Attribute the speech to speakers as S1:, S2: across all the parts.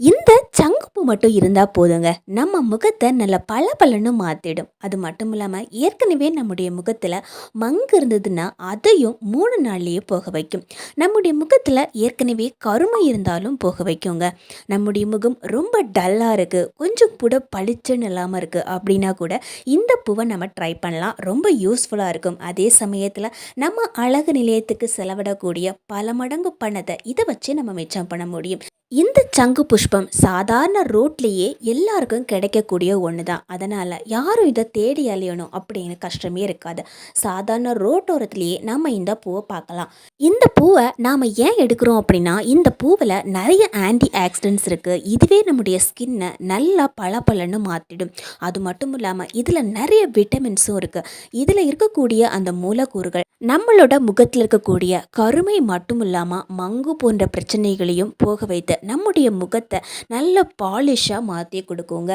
S1: இந்த சங்குப்பூ மட்டும் இருந்தால் போதுங்க. நம்ம முகத்தை நல்ல பளபளன்னு மாற்றிடும் அது மட்டும் இல்லாமல் ஏற்கனவே நம்முடைய முகத்தில் மங்கு இருந்ததுன்னா அதையும் மூணு நாள்லேயே போக வைக்கும். நம்முடைய முகத்தில் ஏற்கனவே கருமை இருந்தாலும் போக வைக்குங்க. நம்முடைய முகம் ரொம்ப டல்லாக இருக்குது கொஞ்சம் கூட பளிச்சுன்னு இல்லாமல் இருக்குது அப்படின்னா கூட இந்த பூவை நம்ம ட்ரை பண்ணலாம். ரொம்ப யூஸ்ஃபுல்லாக இருக்கும். அதே சமயத்தில் நம்ம அழகு நிலையத்துக்கு செலவிடக்கூடிய பல மடங்கு பணத்தை இதை வச்சு நம்ம மிச்சம் பண்ண முடியும். இந்த சங்கு புஷ்பம் சாதா சாதாரண ரோட்லேயே எல்லாருக்கும் கிடைக்கக்கூடிய ஒன்று தான் அதனால் யாரும் இதை தேடி அலையணும் அப்படின்னு கஷ்டமே இருக்காது. சாதாரண ரோட்டோரத்துலேயே நம்ம இந்த பூவை பார்க்கலாம். இந்த பூவை நாம் ஏன் எடுக்கிறோம் அப்படின்னா இந்த பூவில் நிறைய ஆன்டி ஆக்சிடென்ட்ஸ் இருக்குது இதுவே நம்முடைய ஸ்கின்னை நல்லா பளபளன்னு மாற்றிடும் அது மட்டும் இல்லாமல் இதில் நிறைய விட்டமின்ஸும் இருக்குது இதில் இருக்கக்கூடிய அந்த மூலக்கூறுகள் நம்மளோட முகத்தில் இருக்கக்கூடிய கருமை மட்டும் இல்லாமல் மங்கு போன்ற பிரச்சனைகளையும் போக வைத்து நம்முடைய முகத்தை நல்ல பாலிஷாக மாற்றி கொடுக்குங்க.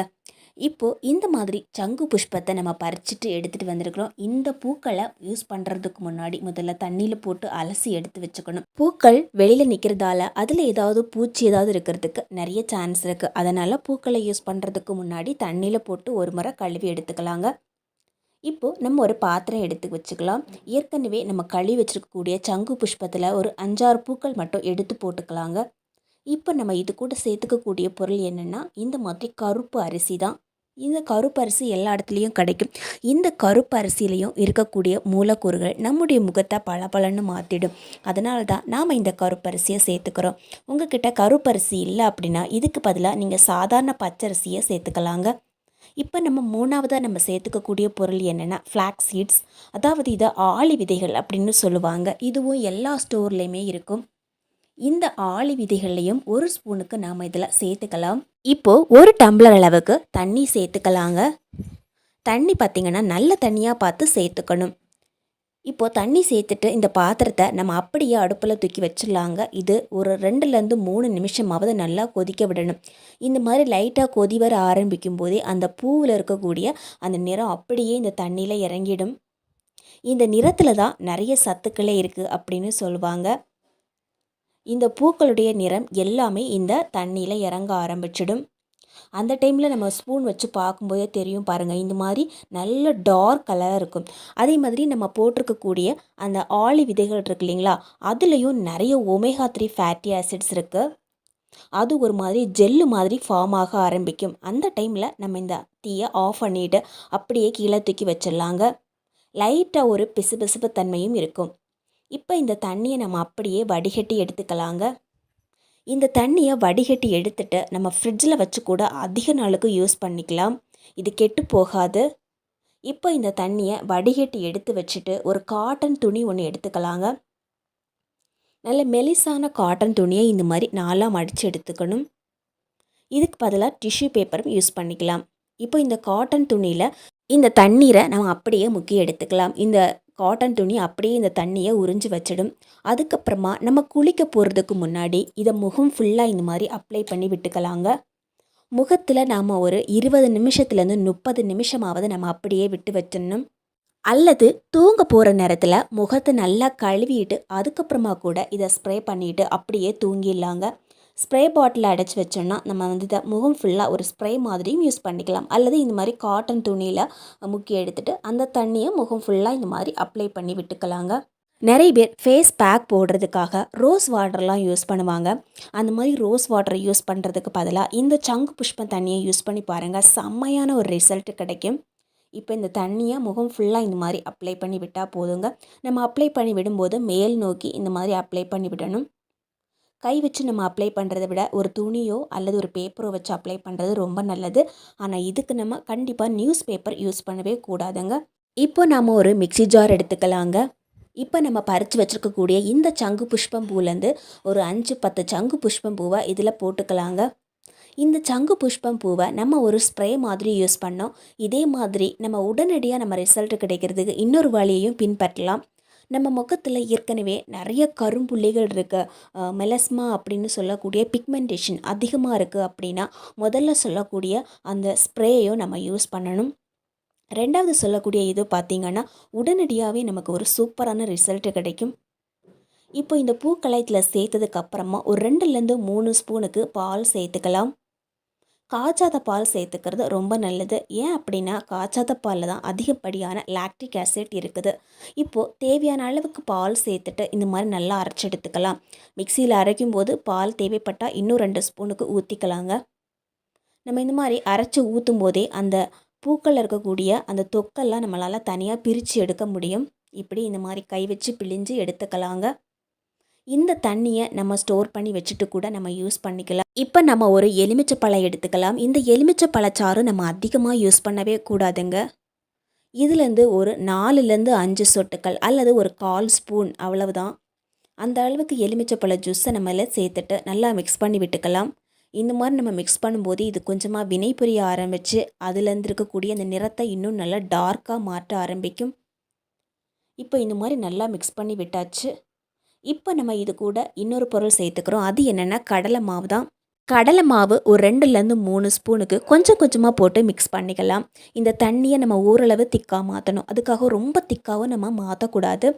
S1: இப்போது இந்த மாதிரி சங்கு புஷ்பத்தை நம்ம பறிச்சிட்டு எடுத்துகிட்டு வந்திருக்கிறோம். இந்த பூக்களை யூஸ் பண்ணுறதுக்கு முன்னாடி முதல்ல தண்ணியில் போட்டு அலசி எடுத்து வச்சுக்கணும். பூக்கள் வெளியில் நிற்கிறதால அதில் ஏதாவது பூச்சி ஏதாவது இருக்கிறதுக்கு நிறைய சான்ஸ் இருக்குது அதனால் பூக்களை யூஸ் பண்ணுறதுக்கு முன்னாடி தண்ணியில் போட்டு ஒரு முறை கழுவி எடுத்துக்கலாங்க. இப்போது நம்ம ஒரு பாத்திரம் எடுத்து வச்சுக்கலாம். ஏற்கனவே நம்ம களி வச்சுருக்கக்கூடிய சங்கு புஷ்பத்தில் ஒரு அஞ்சாறு பூக்கள் மட்டும் எடுத்து போட்டுக்கலாங்க. இப்போ நம்ம இது கூட சேர்த்துக்கக்கூடிய பொருள் என்னென்னா இந்த மாதிரி கருப்பு அரிசி தான். இந்த கருப்பு அரிசி எல்லா இடத்துலையும் கிடைக்கும். இந்த கருப்பு அரிசியிலையும் இருக்கக்கூடிய மூலக்கூறுகள் நம்முடைய முகத்தை பளபளன்னு மாற்றிடும் அதனால தான் நாம் இந்த கருப்பரிசியை சேர்த்துக்கிறோம். உங்ககிட்ட கருப்பரிசி இல்லை அப்படின்னா இதுக்கு பதிலாக நீங்கள் சாதாரண பச்சரிசியை சேர்த்துக்கலாங்க. இப்போ நம்ம மூணாவதாக நம்ம சேர்த்துக்கக்கூடிய பொருள் என்னென்னா ஃப்ளாக் சீட்ஸ் அதாவது இதை ஆளி விதைகள் அப்படின்னு சொல்லுவாங்க. இதுவும் எல்லா ஸ்டோர்லேயுமே இருக்கும். இந்த ஆளி விதைகள்லையும் ஒரு ஸ்பூனுக்கு நாம் இதில் சேர்த்துக்கலாம். இப்போது ஒரு டம்ளர் அளவுக்கு தண்ணி சேர்த்துக்கலாங்க. தண்ணி பார்த்திங்கன்னா நல்ல தண்ணியாக பார்த்து சேர்த்துக்கணும். இப்போது தண்ணி சேர்த்துட்டு இந்த பாத்திரத்தை நம்ம அப்படியே அடுப்பில் தூக்கி வச்சிடலாங்க. இது ஒரு ரெண்டுலேருந்து மூணு நிமிஷமாவது நல்லா கொதிக்க விடணும். இந்த மாதிரி லைட்டாக கொதி வர ஆரம்பிக்கும் போதே அந்த பூவில் இருக்கக்கூடிய அந்த நிறம் அப்படியே இந்த தண்ணியில் இறங்கிடும். இந்த நிறத்தில் தான் நிறைய சத்துக்களே இருக்குது அப்படின்னு சொல்லுவாங்க. இந்த பூக்களுடைய நிறம் எல்லாமே இந்த தண்ணியில் இறங்க ஆரம்பிச்சிடும். அந்த டைமில் நம்ம ஸ்பூன் வச்சு பார்க்கும்போதே தெரியும் பாருங்கள் இந்த மாதிரி நல்ல டார்க் கலராக இருக்கும். அதே மாதிரி நம்ம போட்டிருக்கக்கூடிய அந்த ஆளி விதைகள் இருக்கு இல்லைங்களா அதுலேயும் நிறைய ஒமேகா த்ரீ ஃபேட்டி ஆசிட்ஸ் இருக்குது அது ஒரு மாதிரி ஜெல்லு மாதிரி ஃபார்ம் ஆக ஆரம்பிக்கும். அந்த டைமில் நம்ம இந்த தீயை ஆஃப் பண்ணிவிட்டு அப்படியே கீழே தூக்கி வச்சிடலாங்க. லைட்டாக ஒரு பிசுபிசுப்பு தன்மையும் இருக்கும். இப்போ இந்த தண்ணியை நம்ம அப்படியே வடிகட்டி எடுத்துக்கலாங்க. இந்த தண்ணியை வடிகட்டி எடுத்துட்டு நம்ம ஃப்ரிட்ஜில் வச்சு கூட அதிக நாளுக்கு யூஸ் பண்ணிக்கலாம். இது கெட்டு போகாது. இப்போ இந்த தண்ணியை வடிகட்டி எடுத்து வச்சுட்டு ஒரு காட்டன் துணி ஒன்று எடுத்துக்கலாங்க. நல்ல மெலிசான காட்டன் துணியை இந்த மாதிரி நாலாக மடித்து எடுத்துக்கணும். இதுக்கு பதிலாக டிஷ்யூ பேப்பரும் யூஸ் பண்ணிக்கலாம். இப்போ இந்த காட்டன் துணியில் இந்த தண்ணீரை நம்ம அப்படியே முக்கி எடுத்துக்கலாம். இந்த காட்டன் துணி அப்படியே இந்த தண்ணியை உறிஞ்சி வச்சிடும். அதுக்கப்புறமா நம்ம குளிக்க போகிறதுக்கு முன்னாடி இதை முகம் ஃபுல்லாக இந்த மாதிரி அப்ளை பண்ணி விட்டுக்கலாங்க. முகத்தில் நாம் ஒரு இருபது நிமிஷத்துலேருந்து முப்பது நிமிஷமாவது நம்ம அப்படியே விட்டு வச்சிடணும். அல்லது தூங்க போகிற நேரத்தில் முகத்தை நல்லா கழுவிட்டு அதுக்கப்புறமா கூட இதை ஸ்ப்ரே பண்ணிவிட்டு அப்படியே தூங்கிடலாங்க. ஸ்ப்ரே பாட்டில் அடைச்சி வச்சோன்னா நம்ம வந்து இதை முகம் ஃபுல்லாக ஒரு ஸ்ப்ரே மாதிரியும் யூஸ் பண்ணிக்கலாம். அல்லது இந்த மாதிரி காட்டன் துணியில் முக்கி எடுத்துகிட்டு அந்த தண்ணியை முகம் ஃபுல்லாக இந்த மாதிரி அப்ளை பண்ணி விட்டுக்கலாங்க. நிறைய பேர் ஃபேஸ் பேக் போடுறதுக்காக ரோஸ் வாட்டர்லாம் யூஸ் பண்ணுவாங்க. அந்த மாதிரி ரோஸ் வாட்டரை யூஸ் பண்ணுறதுக்கு பதிலாக இந்த சங்கு புஷ்பம் தண்ணியை யூஸ் பண்ணி பாருங்கள் செம்மையான ஒரு ரிசல்ட் கிடைக்கும். இப்போ இந்த தண்ணியை முகம் ஃபுல்லாக இந்த மாதிரி அப்ளை பண்ணி விட்டால் போதுங்க. நம்ம அப்ளை பண்ணி விடும்போது மேல் நோக்கி இந்த மாதிரி அப்ளை பண்ணி விடணும். கை வச்சு நம்ம அப்ளை பண்ணுறத விட ஒரு துணியோ அல்லது ஒரு பேப்பரோ வச்சு அப்ளை பண்ணுறது ரொம்ப நல்லது. ஆனால் இதுக்கு நம்ம கண்டிப்பாக நியூஸ் பேப்பர் யூஸ் பண்ணவே கூடாதுங்க. இப்போ நாம் ஒரு மிக்சி ஜார் எடுத்துக்கலாங்க. இப்போ நம்ம பறித்து வச்சுருக்கக்கூடிய இந்த சங்கு புஷ்பம் பூலேருந்து ஒரு அஞ்சு பத்து சங்கு புஷ்பம் பூவை இதில் போட்டுக்கலாங்க. இந்த சங்கு புஷ்பம் பூவை நம்ம ஒரு ஸ்ப்ரே மாதிரி யூஸ் பண்ணோம். இதே மாதிரி நம்ம உடனடியாக நம்ம ரிசல்ட் கிடைக்கிறதுக்கு இன்னொரு வழியையும் பின்பற்றலாம். நம்ம முகத்தில் ஏற்கனவே நிறைய கரும்புள்ளிகள் இருக்குது மெலஸ்மா அப்படின்னு சொல்லக்கூடிய பிக்மெண்டேஷன் அதிகமாக இருக்குது அப்படின்னா முதல்ல சொல்லக்கூடிய அந்த ஸ்ப்ரேயோ நம்ம யூஸ் பண்ணணும். ரெண்டாவது சொல்லக்கூடிய இது பார்த்திங்கன்னா உடனடியாகவே நமக்கு ஒரு சூப்பரான ரிசல்ட்டு கிடைக்கும். இப்போ இந்த பூக்களத்தில் சேர்த்ததுக்கப்புறமா ஒரு ரெண்டுலேருந்து மூணு ஸ்பூனுக்கு பால் சேர்த்துக்கலாம். காய்ச்சாத பால் சேர்த்துக்கிறது ரொம்ப நல்லது. ஏன் அப்படின்னா காய்ச்சாத பாலில் தான் அதிகப்படியான லாக்டிக் ஆசிட் இருக்குது. இப்போது தேவையான அளவுக்கு பால் சேர்த்துட்டு இந்த மாதிரி நல்லா அரைச்சி எடுத்துக்கலாம். மிக்சியில் அரைக்கும் போது பால் தேவைப்பட்டால் இன்னும் ரெண்டு ஸ்பூனுக்கு ஊற்றிக்கலாங்க நம்ம இந்த மாதிரி அரைச்சி ஊற்றும் போதே அந்த பூக்கள் இருக்கக்கூடிய அந்த தொக்கெல்லாம் நம்மளால் தனியாக பிரித்து எடுக்க முடியும். இப்படி இந்த மாதிரி கை வச்சு பிழிஞ்சு எடுத்துக்கலாங்க. இந்த தண்ணியை நம்ம ஸ்டோர் பண்ணி வச்சுட்டு கூட நம்ம யூஸ் பண்ணிக்கலாம். இப்போ நம்ம ஒரு எலுமிச்சை பழம் எடுத்துக்கலாம். இந்த எலுமிச்சை பழச்சாறு நம்ம அதிகமாக யூஸ் பண்ணவே கூடாதுங்க. இதுலேருந்து ஒரு நாலுலேருந்து அஞ்சு சொட்டுக்கள் அல்லது ஒரு கால் ஸ்பூன் அவ்வளவுதான். அந்த அளவுக்கு எலுமிச்சை பழ ஜூஸை நம்மள சேர்த்துட்டு நல்லா மிக்ஸ் பண்ணி விட்டுக்கலாம். இந்த மாதிரி நம்ம மிக்ஸ் பண்ணும்போது இது கொஞ்சமாக வினை புரிய ஆரம்பித்து அதுலேருந்து இருக்கக்கூடிய அந்த நிறத்தை இன்னும் நல்லா டார்க்காக மாற்ற ஆரம்பிக்கும். இப்போ இந்த மாதிரி நல்லா மிக்ஸ் பண்ணி விட்டாச்சு. இப்போ நம்ம இது கூட இன்னொரு பொருள் சேர்த்துக்கிறோம். அது என்னென்னா கடலை மாவு தான். கடலை மாவு ஒரு ரெண்டுலேருந்து மூணு ஸ்பூனுக்கு கொஞ்சம் கொஞ்சமாக போட்டு மிக்ஸ் பண்ணிக்கலாம். இந்த தண்ணியை நம்ம ஓரளவு திக்காக மாற்றணும் அதுக்காக ரொம்ப திக்காகவும் நம்ம மாற்றக்கூடாது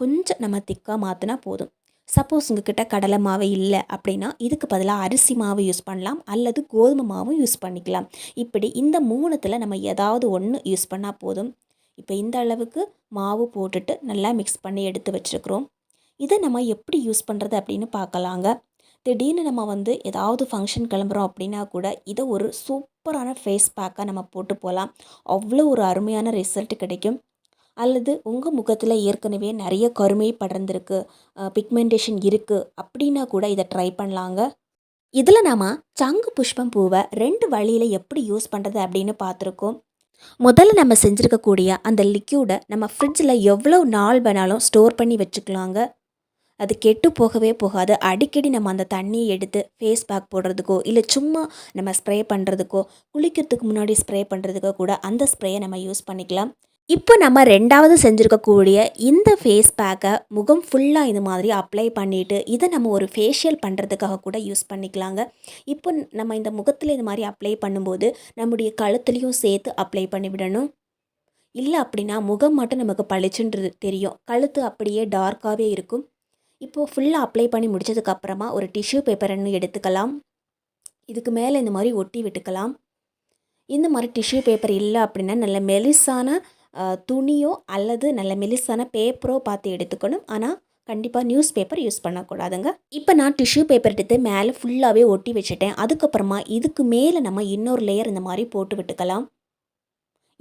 S1: கொஞ்சம் நம்ம திக்காக மாற்றினா போதும். சப்போஸ் உங்ககிட்ட கடலை மாவு இல்லை அப்படின்னா இதுக்கு பதிலாக அரிசி மாவு யூஸ் பண்ணலாம். அல்லது கோதுமை மாவும் யூஸ் பண்ணிக்கலாம். இப்படி இந்த மூணுத்தில் நம்ம ஏதாவது ஒன்று யூஸ் பண்ணால் போதும். இப்போ இந்த அளவுக்கு மாவு போட்டுட்டு நல்லா மிக்ஸ் பண்ணி எடுத்து வச்சுருக்குறோம். இதை நம்ம எப்படி யூஸ் பண்ணுறது அப்படின்னு பார்க்கலாங்க. திடீர்னு நம்ம வந்து ஏதாவது ஃபங்க்ஷன் கிளம்புறோம் அப்படின்னா கூட இதை ஒரு சூப்பரான ஃபேஸ் பேக்காக நம்ம போட்டு போகலாம் அவ்வளோ ஒரு அருமையான ரிசல்ட் கிடைக்கும். அல்லது உங்கள் முகத்தில் ஏற்கனவே நிறைய கருமை படர்ந்துருக்கு பிக்மெண்டேஷன் இருக்குது அப்படின்னா கூட இதை ட்ரை பண்ணலாங்க. இதில் நாம் சங்கு புஷ்பம் பூவை ரெண்டு வழியில் எப்படி யூஸ் பண்ணுறது அப்படின்னு பார்த்துருக்கோம். முதல்ல நம்ம செஞ்சுருக்கக்கூடிய அந்த லிக்யூடை நம்ம ஃப்ரிட்ஜில் எவ்வளோ நாள் வேணாலும் ஸ்டோர் பண்ணி வச்சுக்கலாங்க. அது கெட்டு போகவே போகாது. அடிக்கடி நம்ம அந்த தண்ணியை எடுத்து ஃபேஸ் பேக் போடுறதுக்கோ இல்லை சும்மா நம்ம ஸ்ப்ரே பண்ணுறதுக்கோ குளிக்கிறதுக்கு முன்னாடி ஸ்ப்ரே பண்ணுறதுக்கோ கூட அந்த ஸ்ப்ரேயை நம்ம யூஸ் பண்ணிக்கலாம். இப்போ நம்ம ரெண்டாவது செஞ்சுருக்கக்கூடிய இந்த ஃபேஸ் பேக்கை முகம் ஃபுல்லாக இது மாதிரி அப்ளை பண்ணிவிட்டு இதை நம்ம ஒரு ஃபேஷியல் பண்ணுறதுக்காக கூட யூஸ் பண்ணிக்கலாங்க. இப்போ நம்ம இந்த முகத்தில் இது மாதிரி அப்ளை பண்ணும்போது நம்முடைய கழுத்துலேயும் சேர்த்து அப்ளை பண்ணிவிடணும் இல்லை அப்படின்னா முகம் மட்டும் நமக்கு பளிச்சுன்றது தெரியும். கழுத்து அப்படியே டார்க்காகவே இருக்கும். இப்போது ஃபுல்லாக அப்ளை பண்ணி முடிச்சதுக்கப்புறமா ஒரு டிஷ்யூ பேப்பர்னு எடுத்துக்கலாம். இதுக்கு மேலே இந்த மாதிரி ஒட்டி விட்டுக்கலாம். இந்த மாதிரி டிஷ்யூ பேப்பர் இல்லை அப்படின்னா நல்ல மெலிசான துணியோ அல்லது நல்ல மெலிசான பேப்பரோ பார்த்து எடுத்துக்கணும். ஆனால் கண்டிப்பாக நியூஸ் பேப்பர் யூஸ் பண்ணக்கூடாதுங்க. இப்போ நான் டிஷ்யூ பேப்பர் எடுத்து மேலே ஃபுல்லாகவே ஒட்டி வச்சுட்டேன். அதுக்கப்புறமா இதுக்கு மேலே நம்ம இன்னொரு லேயர் இந்த மாதிரி போட்டு விட்டுக்கலாம்.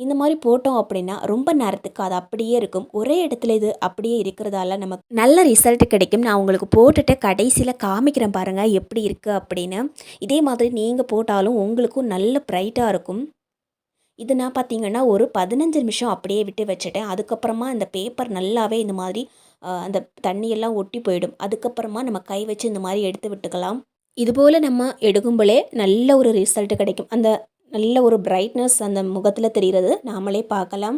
S1: இந்த மாதிரி போட்டோம் அப்படின்னா ரொம்ப நேரத்துக்கு அது அப்படியே இருக்கும். ஒரே இடத்துல இது அப்படியே இருக்கிறதால நமக்கு நல்ல ரிசல்ட் கிடைக்கும். நான் உங்களுக்கு போட்டுட்டு கடைசியில் காமிக்கிறேன் பாருங்கள் எப்படி இருக்குது அப்படின்னு. இதே மாதிரி நீங்கள் போட்டாலும் உங்களுக்கும் நல்ல ப்ரைட்டாக இருக்கும். இது நான் பார்த்தீங்கன்னா ஒரு பதினஞ்சு நிமிஷம் அப்படியே விட்டு வச்சுட்டேன். அதுக்கப்புறமா இந்த பேப்பர் நல்லாவே இந்த மாதிரி அந்த தண்ணியெல்லாம் ஒட்டி போயிடும். அதுக்கப்புறமா நம்ம கை வச்சு இந்த மாதிரி எடுத்து விட்டுக்கலாம். இதுபோல் நம்ம எடுக்கும்போலே நல்ல ஒரு ரிசல்ட் கிடைக்கும். அந்த நல்ல ஒரு பிரைட்னஸ் அந்த முகத்தில் தெரிகிறது. நாமளே பார்க்கலாம்.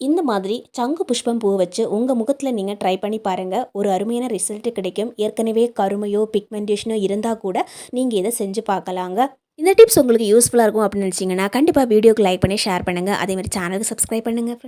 S1: இந்த மாதிரி சங்கு புஷ்பம் பூ வச்சு உங்கள் முகத்தில் நீங்கள் ட்ரை பண்ணி பாருங்கள் ஒரு அருமையான ரிசல்ட் கிடைக்கும். ஏற்கனவே கருமையோ பிக்மெண்டேஷனோ இருந்தால் கூட நீங்கள் இதை செஞ்சு பார்க்கலாங்க. இந்த டிப்ஸ் உங்களுக்கு யூஸ்ஃபுல்லாக இருக்கும் அப்படின்னு நினச்சிங்கன்னா கண்டிப்பாக வீடியோக்கு லைக் பண்ணி ஷேர் பண்ணுங்கள் அதேமாதிரி சேனலுக்கு சப்ஸ்கிரைப் பண்ணுங்கள்